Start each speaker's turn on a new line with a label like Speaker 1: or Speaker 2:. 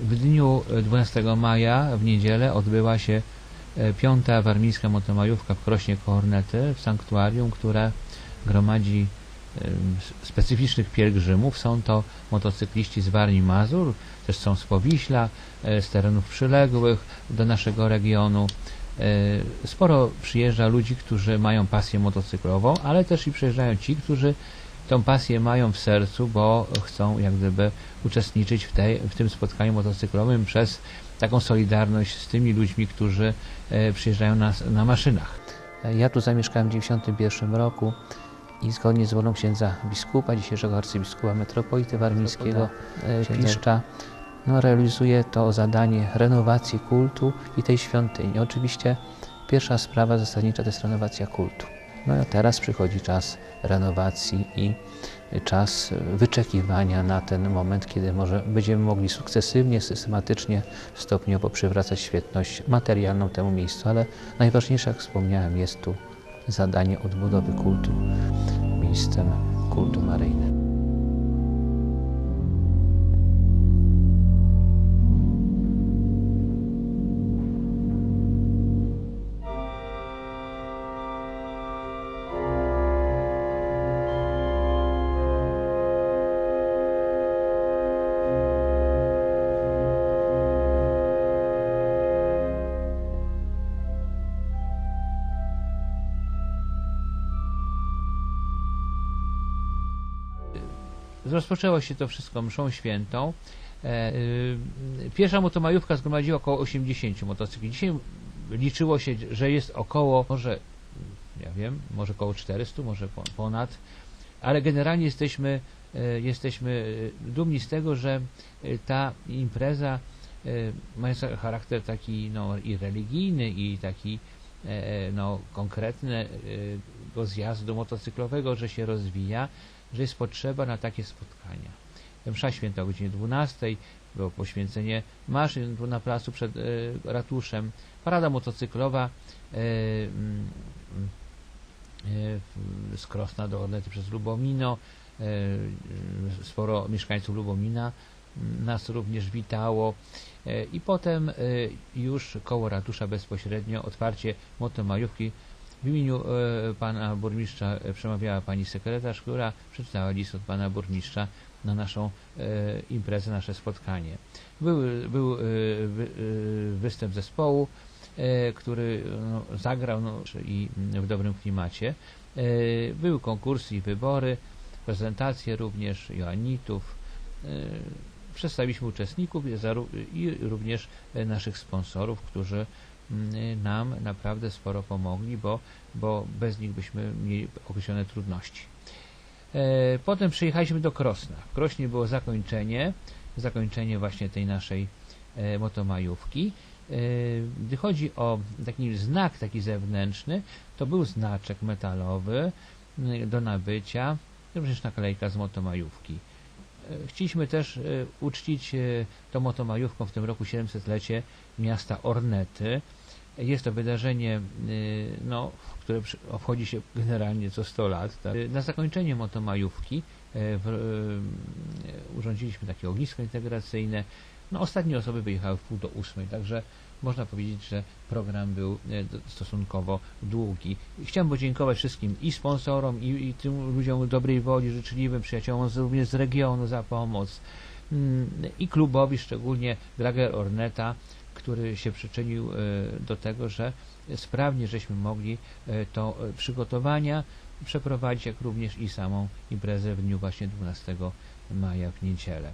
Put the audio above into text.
Speaker 1: W dniu 12 maja, w niedzielę, odbyła się e, piąta warmińska motomajówka w Krośnie Kornety w sanktuarium, które gromadzi s- specyficznych pielgrzymów. Są to motocykliści z Warmii Mazur, też są z Powiśla, e, z terenów przyległych do naszego regionu. E, Sporo przyjeżdża ludzi, którzy mają pasję motocyklową, ale też i przyjeżdżają ci, którzy tą pasję mają w sercu, bo chcą jak gdyby uczestniczyć w, tej, w tym spotkaniu motocyklowym przez taką solidarność z tymi ludźmi, którzy e, przyjeżdżają na, na maszynach. Ja tu zamieszkałem w 1991 roku i zgodnie z wolą księdza biskupa, dzisiejszego arcybiskupa metropolity warmińskiego e, Piszcza, no, realizuje to zadanie renowacji kultu i tej świątyni. Oczywiście pierwsza sprawa zasadnicza to jest renowacja kultu. No a teraz przychodzi czas renowacji i czas wyczekiwania na ten moment, kiedy może będziemy mogli sukcesywnie, systematycznie, stopniowo przywracać świetność materialną temu miejscu, ale najważniejsze, jak wspomniałem, jest tu zadanie odbudowy kultu miejscem kultu maryjnym. Rozpoczęło się to wszystko mszą świętą. E, y, Pierwsza motomajówka zgromadziła około 80 motocykli. Dzisiaj liczyło się, że jest około, może, ja wiem, może około 400, może po- ponad, ale generalnie jesteśmy, e, jesteśmy e, dumni z tego, że ta impreza e, ma charakter taki no, i religijny, i taki no, konkretnego zjazdu motocyklowego, że się rozwija, że jest potrzeba na takie spotkania. Msza święta o godzinie 12, było poświęcenie maszyn na placu przed e, ratuszem, parada motocyklowa e, mm, e, z Krosna do Ornety przez Lubomino. E, sporo mieszkańców Lubomina mm, nas również witało. E, I potem e, już koło ratusza bezpośrednio otwarcie motomajówki w imieniu e, pana burmistrza e, przemawiała pani sekretarz, która przeczytała list od pana burmistrza na naszą e, imprezę, nasze spotkanie. Był, był wy, występ zespołu, który no, zagrał no, i w dobrym klimacie. Były konkursy i wybory, prezentacje również Joannitów. Przedstawiliśmy uczestników i również naszych sponsorów, którzy nam naprawdę sporo pomogli, bo, bo bez nich byśmy mieli określone trudności. E, Potem przyjechaliśmy do Krosna. W Krośnie było zakończenie, zakończenie właśnie tej naszej e, motomajówki. E, Gdy chodzi o taki znak taki zewnętrzny, to był znaczek metalowy m, do nabycia, również naklejka z motomajówki. Chcieliśmy też uczcić tą motomajówką w tym roku 700-lecie miasta Ornety. Jest to wydarzenie, y, no, które obchodzi się generalnie co 100 lat. Tak. Na zakończenie motomajówki w, y, urządziliśmy takie ognisko integracyjne. No, ostatnie osoby wyjechały w pół do ósmej, także można powiedzieć, że program był do- stosunkowo długi. Chciałem podziękować wszystkim i sponsorom, i, i tym ludziom dobrej woli, życzliwym przyjaciołom z, również z regionu za pomoc mm, i klubowi, szczególnie Drager Orneta, który się przyczynił e, do tego, że sprawnie żeśmy mogli e, to e, przygotowania przeprowadzić, jak również i samą imprezę w dniu właśnie 12 maja w niedzielę.